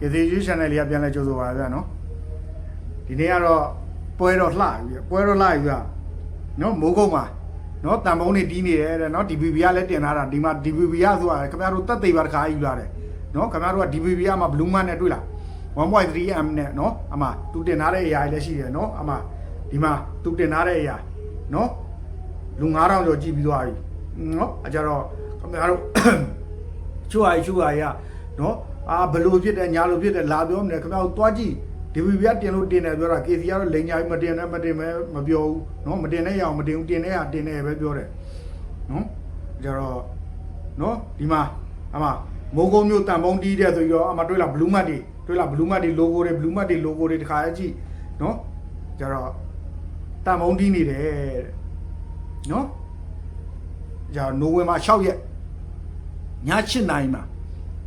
ကစီယူ channel လေးကပြန်လဲကြိုးဆိုပါဗျာနော်ဒီနေ့ကတော့ပွဲတော့လှပြီပွဲတော့လှပြီဗျာနော်မိုးကုတ်မှာနော်တန်ပုံးနေတီးနေတယ်တဲ့နော် DBB ကလည်းတင်လာတာဒီမှာ DBB ကဆိုတာခင်ဗျားတို့တက်သိပါတခါယူလာတယ်နော်ခင်ဗျားတို့က DBB ကမှ blue man နဲ့တွေ့လား 1.3m နဲ့နော်အမသူတင်ထားတဲ့အရာတွေလည်းရှိတယ်နော်အမဒီမှာသူတင်ထားတဲ့အရာနော်လူ9000ကျော်ကြည့်ပြီးသွားပြီနော်အကြတော့ခင်ဗျားတို့ချူအားချူအားရနော် အာဘလို့ဖြစ်တယ်ညာလို့ဖြစ်တယ်လာပြောမလဲခင်ဗျားတို့သွားကြည့်ဒီဗီဗီကတင်လို့တင်တယ်ပြောတာ KC ကတော့လိန်ညာကြီးမတင်နဲ့မတင်မဲမပြောဘူးနော်မတင်နဲ့ရအောင်မတင်ဘူးတင်နဲ့ရတင်နဲ့ပဲပြောတယ်နော်ကြတော့နော်ဒီမှာအမမိုးကုံမျိုးတန်ပုံးတီးတဲ့ဆိုပြီးတော့အမတွေ့လားဘလူးမတ်တွေတွေ့လားဘလူးမတ်တွေ logo တွေဘလူးမတ်တွေ logo တွေတခါကြည့်နော်ကြတော့တန်ပုံးတီးနေတယ်တဲ့နော်ကြတော့နိုဝင်ဘာ6ရက်ည7နိုင်မှာ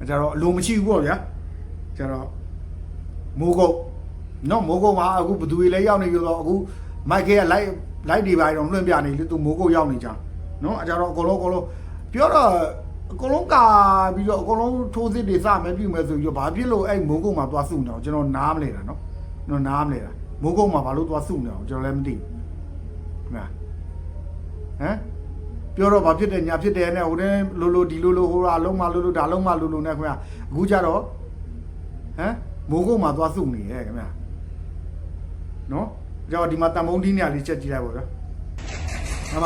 ကျတော့အလိုမရှိဘူးပေါ့ဗျာကျတော့မိုးကုတ်နော်မိုးကုတ်မှာအခုဘသူတွေလည်းရောက်နေပြီးတော့အခုမိုက်ကကလိုက်လိုက်တွေပါတော့လွှင့်ပြနေလေသူမိုးကုတ်ရောက်နေကြနော်အကြတော့အကုန်လုံးအကုန်လုံးပြောတော့အကုန်လုံးကာပြီးတော့အကုန်လုံးထိုးစစ်တွေစမယ်ပြုမယ်ဆိုပြီးတော့ဘာဖြစ်လို့အဲ့မိုးကုတ်မှာသွားစုနေအောင်ကျွန်တော်နားမလဲတာနော်ကျွန်တော်နားမလဲတာမိုးကုတ်မှာဘာလို့သွားစုနေအောင်ကျွန်တော်လည်းမသိဘူးခင်ဗျာဟမ် ပြောတော့ဘာဖြစ်တယ်ညာဖြစ်တယ်နဲ့ဟိုတဲ့လိုလိုဒီလိုလိုဟိုအလုံးမလိုလိုဒါလုံးမလိုလိုနဲ့ခင်ဗျာအခုကြတော့ဟမ်မိုးကုတ်မှာသွားစုနေရဲ့ခင်ဗျာနော်ကြောက်ဒီမှာတံမုံတီးနေရလေးချက်ကြည့်လိုက်ပါဗျာအမ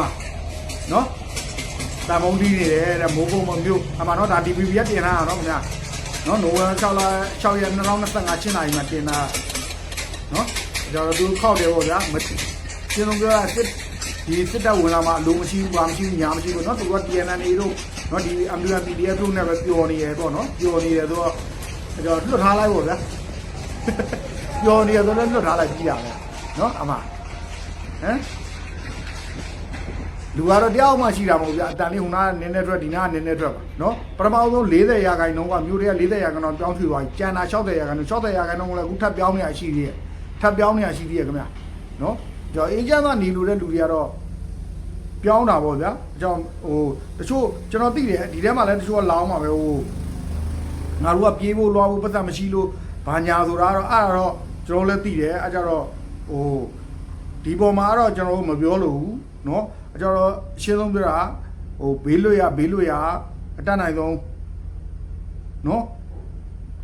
နော်တံမုံတီးနေတယ်တဲ့မိုးကုတ်မမျိုးအမနော်ဒါ DPP ကတင်လာတာနော်ခင်ဗျာနော်နိုဝင်6လ6ရက်2025ချင်းနိုင်မှာတင်လာနော်ကြောက်သူခောက်တယ်ပေါ့ဗျာမရှင်းလုံးပြောစစ် ဒီစစ်တပ်ဝင်လာမှအလိုမရှိဘူးဘာမရှိဘူးညာမရှိဘူးเนาะသူက TNN တို့เนาะဒီ MDN PDF တို့နဲ့ပဲပျော်နေရပေါ့เนาะပျော်နေရဆိုတော့အဲ့တော့လွတ်ထားလိုက်ပေါ့ဗျာပျော်နေရဆိုတော့လွတ်ထားလိုက်ကြည့်ရမယ်เนาะအမဟမ်လူကတော့တယောက်မှရှိတာမဟုတ်ဗျာအတန်လေးဟိုနာနည်းနည်းထွက်ဒီနာနည်းနည်းထွက်ပါเนาะပထမဆုံး40ရာခိုင်နှုန်းကမြို့တွေက40ရာခိုင်နှုန်းပြောင်းရွှေ့သွားပြီကျန်တာ60ရာခိုင်နှုန်း60ရာခိုင်နှုန်းကလည်းအခုထပ်ပြောင်းနေရရှိသေးရဲ့ထပ်ပြောင်းနေရရှိသေးရဲ့ခင်ဗျာเนาะ ကျွန်တော်အေဂျင့်ကနေလို့တဲ့လူတွေကတော့ ပြောင်းတာပေါ့ဗျာအကြောင်းဟိုတချို့ကျွန်တော်သိတယ်ဒီထဲမှာလည်းတချို့ကလောင်းမှာပဲဟိုငါတို့ကပြေးဖို့လွားဖို့ပတ်သက်မရှိလို့ဘာညာဆိုတာတော့အဲ့ဒါတော့ကျွန်တော်လည်းသိတယ်အဲ့ကြတော့ဟိုဒီပေါ်မှာတော့ကျွန်တော်တို့မပြောလို့ဘူးเนาะအကြောတော့အရှင်းဆုံးပြောတာဟိုဘေးလွတ်ရဘေးလွတ်ရအတတ်နိုင်ဆုံးเนาะ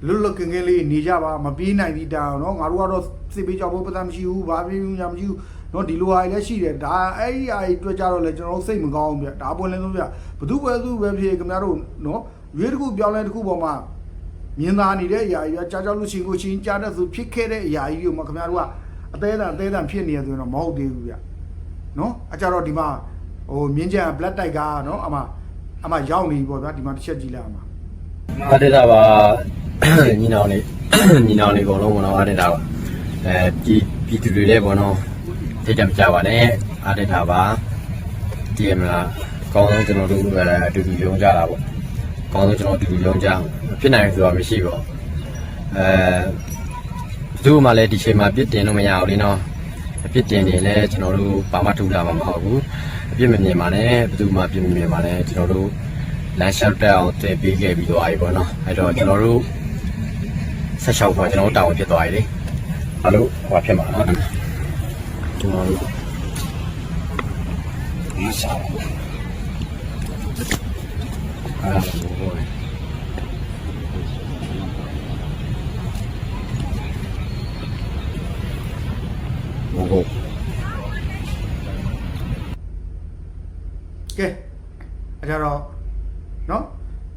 လွတ်လွတ်ကင်ကင်လေးနေကြပါမပြေးနိုင်သည့်တောင်เนาะငါတို့ကတော့ စစ်ပေးကြောက်ဖို့ပတ်သက်မရှိဘူးဘာပြေးဘူးညာမရှိဘူးနော်ဒီလိုဟာတွေလည်းရှိတယ်ဒါအဲ့ဒီဟာတွေတွေ့ကြတော့လေကျွန်တော်တို့စိတ်မကောင်းဘူးဗျဒါပွင့်လင်းဆုံးဗျဘသူပဲသူပဲဖြစ်ခင်ဗျားတို့နော်ရွေးတစ်ခုပြောင်းလဲတစ်ခုပေါ်မှာမြင်သာနေတဲ့အရာကြီးကကြားကြောက်လို့ရှိရင်ကိုချင်းကြားတဲ့သူဖြစ်ခဲ့တဲ့အရာကြီးကိုမှခင်ဗျားတို့ကအသေးအံအသေးအံဖြစ်နေရဆိုရင်တော့မဟုတ်သေးဘူးဗျနော်အကြတော့ဒီမှာဟိုမြင်းကြံ black တိုက်ကနော်အမအမရောက်နေပြီပေါ့ဗျာဒီမှာတစ်ချက်ကြည့်လိုက်အမအားတက်တာပါညီနောင်လေးညီနောင်လေးအကုန်လုံးဘောနော်အားတက်တာပါ အဲပြည်ပြည်သူတွေလည်းဘောနော်တိတ်တမကြပါနဲ့အားတက်တာပါတည်ရမလားအကောင်းဆုံးကျွန်တော်တို့လည်းအတူတူရုံးကြတာပေါ့အကောင်းဆုံးကျွန်တော်အတူတူရုံးကြဖြစ်နိုင်ဆိုတာမရှိပါဘူးအဲဘယ်သူမှလည်းဒီချိန်မှာပြစ်တင်လို့မရဘူးလေနော်အပြစ်တင်နေလဲကျွန်တော်တို့ဘာမှထူတာမှမဟုတ်ဘူးအပြစ်မမြင်ပါနဲ့ဘယ်သူမှအပြစ်မမြင်ပါနဲ့ကျွန်တော်တို့လမ်းလျှောက်တက်အောင်တင်ပေးခဲ့ပြီးတော့အားပေါ့နော်အဲ့တော့ကျွန်တော်တို့ဆက်လျှောက်တော့ကျွန်တော်တို့တာဝန်ဖြစ်သွားပြီလေ ဘာလို့ဟိုဖြစ်မှာနော်ကျွန်တော်တို့မစားဘူးအဲ့ဒါဘိုးဘိုးဘိုး ကဲအဲ့ဒါတော့နော်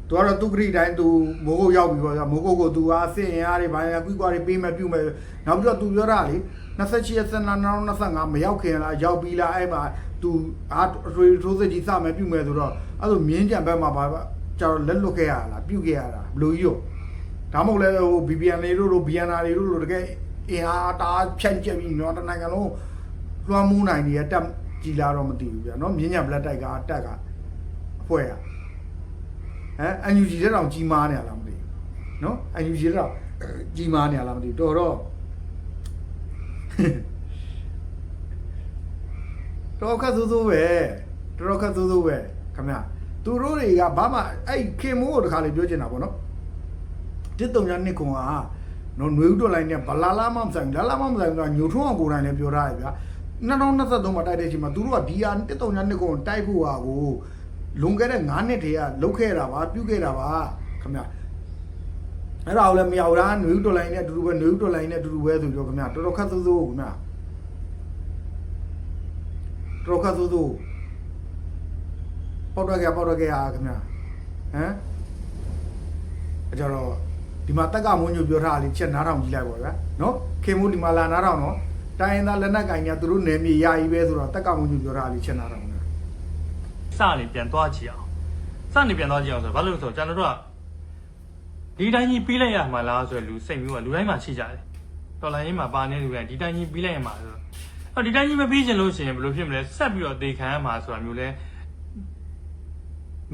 သူက တော့သူဂရိတိုင်းသူမိုးကုတ်ရောက်ပြီပေါ့ဗျာမိုးကုတ်ကိုသူအားစင်ရအားတွေဘာညာကွီကွာတွေပေးမယ်ပြုမယ်နောက်ပြီးတော့သူပြောတာလေ28ရက်စနေ2025မရောက်ခင်လားရောက်ပြီလားအဲ့မှာသူအားထိုးစစ်ကြီးစမယ်ပြုမယ်ဆိုတော့အဲ့လိုမြင်းကြံဘက်မှာပါကျတော့လက်လွတ်ခဲ့ရလားပြုတ်ခဲ့ရတာဘလို့ကြီးရောဒါမှမဟုတ်လဲဟို BBN တွေတို့လို BNR တွေတို့လိုတကယ်အင်အားတာဖြန့်ကျက်ပြီးတော့တနိုင်ငံလုံးလွှမ်းမိုးနိုင်နေတဲ့တက်ကြီးလာတော့မသိဘူးဗျာနော်မြင်းကြံဘလက်တိုက်ကတက်ကအဖွဲရ ဟမ်အန်ယူဂျီတဲ့တောင်ကြီးမားနေရလားမသိဘူးနော်အန်ယူဂျီတဲ့တောင်ကြီးမားနေရလားမသိဘူးတော်တော့တော်ခက်ဆိုးဆိုးပဲတော်ခက်ဆိုးဆိုးပဲခမရသူတို့တွေကဘာမှအဲ့ခင်မိုးကိုတခါလေပြောချင်တာပေါ့နော်တစ်တုံညာနှစ်ခွန်ကနော်ຫນွေဥတော်လိုင်းနဲ့ဘလာလာမမဆိုင်လာလာမမဆိုင်ကညိုထွန်းအောင်ကိုယ်တိုင်လည်းပြောထားတယ်ဗျာ2023မှာတိုက်တဲ့အချိန်မှာသူတို့ကဒီဟာတစ်တုံညာနှစ်ခွန်တိုက်ဖို့ဟာကို လွန်ခဲ့တဲ့9နှစ်တည်းကလုတ်ခဲ့တာပါပြုတ်ခဲ့တာပါခင်ဗျအဲ့ဒါကိုလည်းမရဘူးလားနွေဦးတော်လိုင်းနဲ့အတူတူပဲနွေဦးတော်လိုင်းနဲ့အတူတူပဲဆိုပြောခင်ဗျတော်တော်ခက်သိုးသိုးခင်ဗျတော်တော်ခက်သိုးသိုးပေါက်တော့ကြပေါက်တော့ကြရခင်ဗျဟမ်အကြတော့ဒီမှာတက်ကမွန်းညိုပြောထားတာလေးချက်နားထောင်ကြည့်လိုက်ပါဗျာနော်ခင်မိုးဒီမှာလာနားထောင်တော့တိုင်းရင်းသားလက်နက်ကင်များသူတို့နယ်မြေယာကြီးပဲဆိုတော့တက်ကမွန်းညိုပြောထားတာလေးချက်နားထောင် စနေပြန်သွားကြည့်အောင်စနေပြန်သွားကြည့်အောင်ဆိုတော့ဘာလို့လဲဆိုတော့ကျွန်တော်တို့ကဒီတိုင်းကြီးပြီးလိုက်ရမှာလားဆိုရယ်လူစိတ်မျိုးကလူတိုင်းမှာရှိကြတယ်တော်လိုင်းကြီးမှာပါနေလူတိုင်းဒီတိုင်းကြီးပြီးလိုက်ရမှာဆိုတော့အော်ဒီတိုင်းကြီးမပြီးချင်လို့ရှိရင်ဘယ်လိုဖြစ်မလဲဆက်ပြီးတော့ဒေခံရမှာဆိုတာမျိုးလဲ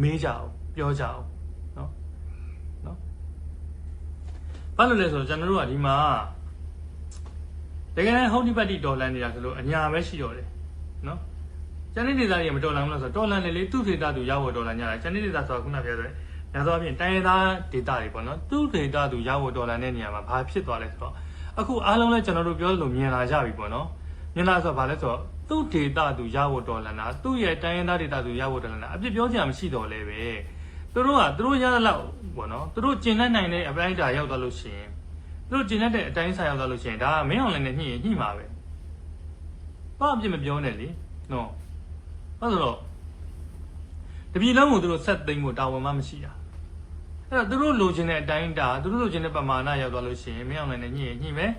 မေးကြအောင်ပြောကြအောင်နော်နော်ဘာလို့လဲဆိုတော့ကျွန်တော်တို့ကဒီမှာတကယ်တမ်းဟောဒီပတ်တိဒေါ်လာနေတာဆိုလို့အညာပဲရှိတော့တယ်နော် ကျန်တဲ့ဒေသတွေမတော်လန်ဘူးလို့ဆိုတော့တော်လန်လေလေသူ့ဒေသသူရောက်ဖို့တော်လန်ကြတာကျန်တဲ့ဒေသဆိုတော့ခုနပြောတဲ့ညသောအပြင်တိုင်းရင်းသားဒေသတွေပေါ့နော်သူ့ဒေသသူရောက်ဖို့တော်လန်တဲ့နေရာမှာဘာဖြစ်သွားလဲဆိုတော့အခုအားလုံးလည်းကျွန်တော်တို့ပြောလို့မြင်လာကြပြီပေါ့နော်မြင်လာဆိုတော့ဘာလဲဆိုတော့သူ့ဒေသသူရောက်ဖို့တော်လန်တာသူ့ရဲ့တိုင်းရင်းသားဒေသသူရောက်ဖို့တော်လန်တာအပြစ်ပြောကြမရှိတော့လဲပဲသူတို့ကသူတို့ရတဲ့လောက်ပေါ့နော်သူတို့ကျင်တတ်နိုင်တဲ့အပိုင်းဒါရောက်သွားလို့ရှိရင်သူတို့ကျင်တတ်တဲ့အတိုင်းဆိုင်ရောက်သွားလို့ရှိရင်ဒါကမင်းအောင်လည်းနဲ့ညှိရင်ညှိမှာပဲဘာအပြစ်မပြောနဲ့လေနော် ဟုတ်ဆိုတော့တပြည်လုံးကိုသူတို့ဆက်သိမ်းဖို့တာဝန်မှမရှိတာအဲ့တော့သူတို့လိုချင်တဲ့အတိုင်းတာသူတို့လိုချင်တဲ့ပမာဏရောက်သွားလို့ရှိရင်မင်းအောင်လည်းညှိရင်ညှိမယ်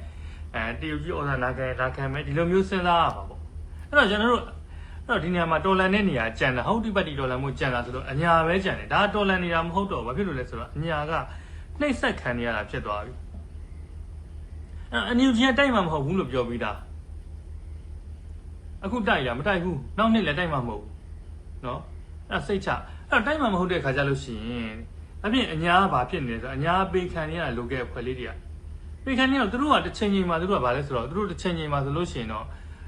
အဲတရုတ်ကြီးဩဇာနာခံနာခံမယ်ဒီလိုမျိုးစဉ်းစားရမှာပေါ့အဲ့တော့ကျွန်တော်တို့အဲ့တော့ဒီနေရာမှာတော်လန်တဲ့နေရာကြံတာဟုတ်တိပတ်တိတော်လန်မှုကြံတာဆိုတော့အညာပဲကြံတယ်ဒါတော်လန်နေတာမဟုတ်တော့ဘာဖြစ်လို့လဲဆိုတော့အညာကနှိမ့်ဆက်ခံနေရတာဖြစ်သွားပြီအဲ့အန်ယူဂျီကတိုက်မှာမဟုတ်ဘူးလို့ပြောပြီးသား အခုတိုက်တာမတိုက်ဘူးနောက်နှစ်လည်းတိုက်မှာမဟုတ်ဘူးเนาะအဲ့ဒါစိတ်ချအဲ့တော့တိုက်မှာမဟုတ်တဲ့ခါကြလို့ရှိရင်အပြင်အညာကဘာဖြစ်နေလဲဆိုတော့အညာပေခံနေရတာလိုခဲ့ဖွဲ့လေးတွေကပေခံနေတော့သူတို့ကတစ်ချိန်ချိန်မှာသူတို့ကဘာလဲဆိုတော့သူတို့တစ်ချိန်ချိန်မှာဆိုလို့ရှိရင်တော့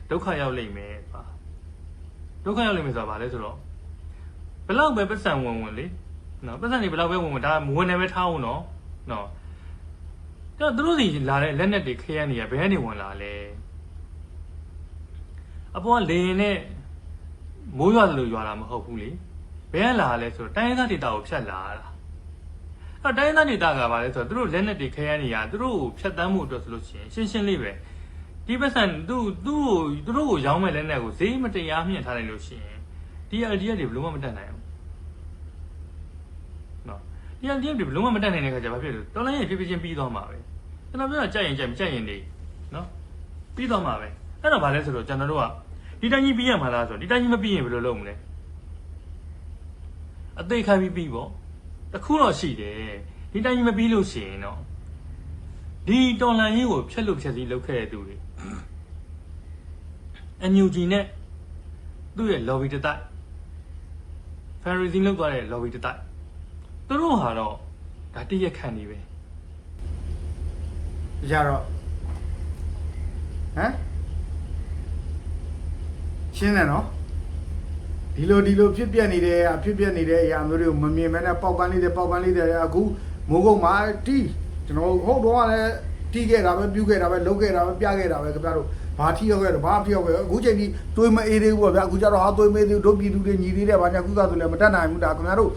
ဒုက္ခရောက်လိမ့်မယ်ပါဒုက္ခရောက်လိမ့်မယ်ဆိုတာဘာလဲဆိုတော့ဘလောက်ပဲပတ်စံဝင်ဝင်လေနော်ပတ်စံတွေဘလောက်ပဲဝင်ဝင်ဒါမဝင်နေပဲထားအောင်နော်နော်တော့သူတို့စီလာတဲ့လက်နက်တွေခရမ်းနေရဘယ်ကနေဝင်လာလဲ အပေါ်ကလေရင်နဲ့မိုးရွာတယ်လို့ရွာတာမဟုတ်ဘူးလေဘယ်ကလာလဲဆိုတော့တိုင်းရင်းသားဒေတာကိုဖြတ်လာတာအဲ့တော့တိုင်းရင်းသားဒေတာကဘာလဲဆိုတော့သူတို့လက်နက်တွေခဲရနေရသူတို့ကိုဖြတ်တန်းမှုအတွက်ဆိုလို့ရှိရင်ရှင်းရှင်းလေးပဲဒီပတ်စံသူသူ့ကိုသူတို့ကိုရောင်းမဲ့လက်နက်ကိုဈေးမတရားမြင့်ထားလိုက်လို့ရှိရင်ဒီ LDF တွေဘယ်လို့မှမတက်နိုင်ဘူးနော်ဒီ LDF တွေဘယ်လို့မှမတက်နိုင်တဲ့ခါကျဘာဖြစ်လဲတော်လိုင်းရဲ့ဖြစ်ဖြစ်ချင်းပြီးသွားမှာပဲကျွန်တော်ပြောတာကြိုက်ရင်ကြိုက်မကြိုက်ရင်နေနော်ပြီးသွားမှာပဲအဲ့တော့ဘာလဲဆိုတော့ကျွန်တော်တို့က ဒီတိုင်းကြီးပြီးရမှာလားဆိုတော့ဒီတိုင်းကြီးမပြီးရင်ဘယ်လိုလုပ်မလဲအသေးခံပြီးပြီးပေါ့တခုတော့ရှိတယ်ဒီတိုင်းကြီးမပြီးလို့ရှိရင်တော့ဒီတော်လန်ရေးကိုဖျက်လို့ဖျက်စီးလုပ်ခဲ့တဲ့သူတွေအန်ယူဂျီနဲ့သူ့ရဲ့ lobby တတိုက် fundraising လုပ်သွားတဲ့ lobby တတိုက်သူတို့ဟာတော့ဒါတည့်ရက်ခံနေပဲကြတော့ဟမ် ရှင်းတယ်နော်ဒီလိုဒီလိုဖြစ်ပြက်နေတဲ့အဖြစ်ပြက်နေတဲ့အရာမျိုးတွေကိုမမြင်မဲနဲ့ပေါက်ပန်းလေးတွေပေါက်ပန်းလေးတွေအခုမိုးကုတ်မှာတီးကျွန်တော်ဟုတ်တော့လည်းတီးခဲ့တာပဲပြုတ်ခဲ့တာပဲလုပ်ခဲ့တာပဲပြခဲ့တာပဲခင်ဗျားတို့ဘာထီရောက်ခဲ့တော့ဘာထီရောက်ခဲ့အခုချိန်ကြီးတွေးမအေးသေးဘူးပေါ့ဗျာအခုကျတော့ဟာတွေးမေးသေးတို့ပြည်သူတွေညီသေးတယ်ဘာညာကုသဆိုလည်းမတတ်နိုင်ဘူးဒါခင်ဗျားတို့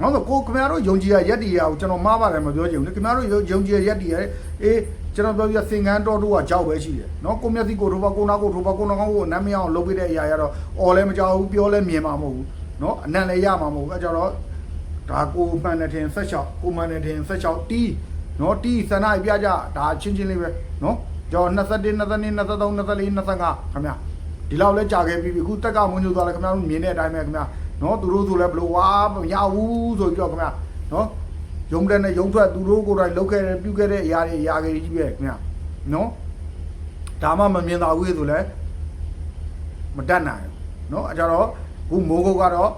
နောက်ဆိုကိုခင်ဗျားတို့ယုံကြည်ရရက်တီရအောင်ကျွန်တော်မှားပါတယ်မပြောချင်ဘူးလေခင်ဗျားတို့ယုံကြည်ရရက်တီရအေး ကျွန်တော်ပြောပြသင်္ကန်းတော်တို့ကကြောက်ပဲရှိတယ်နော်ကိုမျက်စိကိုထိုးပါကိုနာကိုထိုးပါကိုနာကောင်းကိုနမ်းမရအောင်လုပ်ပေးတဲ့အရာရတော့အော်လည်းမကြောက်ဘူးပြောလည်းမြင်မှာမဟုတ်ဘူးနော်အနံ့လည်းရမှာမဟုတ်ဘူးအဲကြတော့ဒါကိုမှန်တဲ့ထင်ဆက်လျှောက်ကိုမှန်တဲ့ထင်ဆက်လျှောက်တီးနော်တီးစန္ဒပြကြဒါချင်းချင်းလေးပဲနော်ကျော်21 22 23 24 25ခင်ဗျာဒီလောက်လဲကြာခဲ့ပြီအခုတက်ကမွန်ညိုသွားလဲခင်ဗျားတို့မြင်တဲ့အတိုင်းပဲခင်ဗျာနော်သူတို့ဆိုလဲဘလို့ဝါမရဘူးဆိုပြီးတော့ခင်ဗျာနော် ရုံတဲ့နဲ့ရုံထွက်သူတို့ကိုယ်တိုင်လုတ်ခဲ့တဲ့ပြုတ်ခဲ့တဲ့အရာတွေအရာတွေကြီးပဲခင်ဗျာနော်ဒါမှမမြင်သာဘူးဆိုလဲမတတ်နိုင်ဘူးနော်အဲကြတော့ခုမိုးကုတ်ကတော့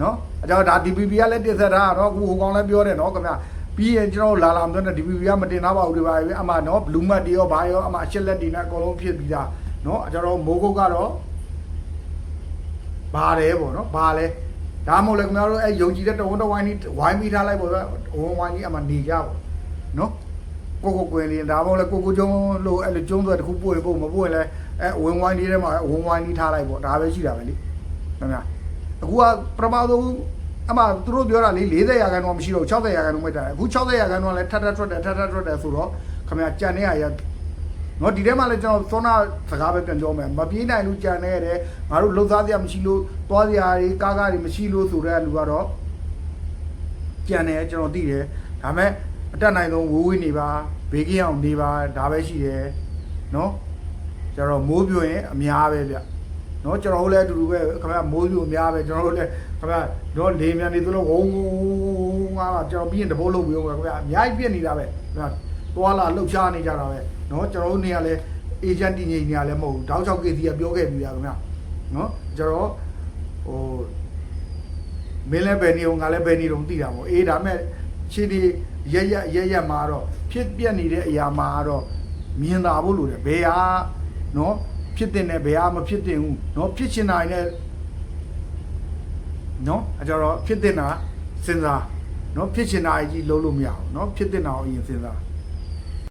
နော်အဲကြတော့ဒါ DPP ကလည်းတင်ဆက်ထားတာတော့ခုဟိုကောင်လည်းပြောတယ်နော်ခင်ဗျာပြီးရင်ကျွန်တော်လာလာမပြောနဲ့ DPP ကမတင်သားပါဘူးဒီပါပဲအမှနော်ဘလူးမတ်တွေရောဘာရောအမှအချက်လက်တွေနဲ့အကုန်လုံးဖြစ်ပြီးသားနော်အဲကြတော့မိုးကုတ်ကတော့ဘာလဲပေါ့နော်ဘာလဲ ဒါမှမဟုတ်လေခင်ဗျားတို့အဲယုံကြည်တဲ့တဝန်တဝိုင်းကြီးဝိုင်းပြီးထားလိုက်ပေါ့ဗျာဝန်ဝိုင်းကြီးအမှနေကြပေါ့နော်ကိုကိုကွယ်လေးဒါမှမဟုတ်လေကိုကိုကျုံလို့အဲ့လိုကျုံသွဲတစ်ခုပို့ရင်ပို့မပို့ရင်လဲအဲဝန်ဝိုင်းကြီးထဲမှာဝန်ဝိုင်းကြီးထားလိုက်ပေါ့ဒါပဲရှိတာပဲလေခင်ဗျာအခုကပထမဆုံးအမှသူတို့ပြောတာလေ40ရာခိုင်နှုန်းမရှိတော့60ရာခိုင်နှုန်းပဲတာအခု60ရာခိုင်နှုန်းလည်းထပ်ထပ်ထွက်တယ်ထပ်ထပ်ထွက်တယ်ဆိုတော့ခင်ဗျာကြံနေရရ နော်ဒီထဲမှာလည်းကျွန်တော်သောနာစကားပဲပြန်ပြောမယ်မပြေးနိုင်လို့ကြံနေရတယ်ငါတို့လှုပ်သားစရာမရှိလို့သွားစရာတွေကားကားတွေမရှိလို့ဆိုတဲ့လူကတော့ကြံနေကျွန်တော်သိတယ်ဒါပေမဲ့အတက်နိုင်ဆုံးဝိုးဝေးနေပါဘေးကင်းအောင်နေပါဒါပဲရှိတယ်နော်ကျွန်တော်မိုးပြိုရင်အများပဲဗျနော်ကျွန်တော်တို့လည်းအတူတူပဲခင်ဗျမိုးပြိုအများပဲကျွန်တော်တို့လည်းခင်ဗျတော့လေမြန်နေသလိုဝုန်းဝုန်းငါကကျွန်တော်ပြီးရင်တဘိုးလုံးပြီးတော့ခင်ဗျအများကြီးပြစ်နေတာပဲခင်ဗျ သွားလာလှုပ်ရှားနေကြတာပဲနော်ကျွန်တော်တို့နေရာလဲအေဂျင့်တည်ငြိမ်နေရလဲမဟုတ်ဘူးတောက်ချောက်ကေစီကပြောခဲ့ပြီးရခင်ဗျနော်ကျွန်တော်ဟိုမင်းလည်းဘယ်နေအောင်ငါလည်းဘယ်နေတော့သိတာပေါ့အေးဒါမဲ့ခြေဒီရက်ရက်ရက်ရက်မှာတော့ဖြစ်ပြက်နေတဲ့အရာမှာတော့မြင်သာဖို့လိုတယ်ဘယ်ဟာနော်ဖြစ်တင်တယ်ဘယ်ဟာမဖြစ်တင်ဘူးနော်ဖြစ်ချင်တာနဲ့နော်အကြတော့ဖြစ်တင်တာစဉ်းစားနော်ဖြစ်ချင်တာကြီးလုံးလို့မရဘူးနော်ဖြစ်တင်တာကိုအရင်စဉ်းစား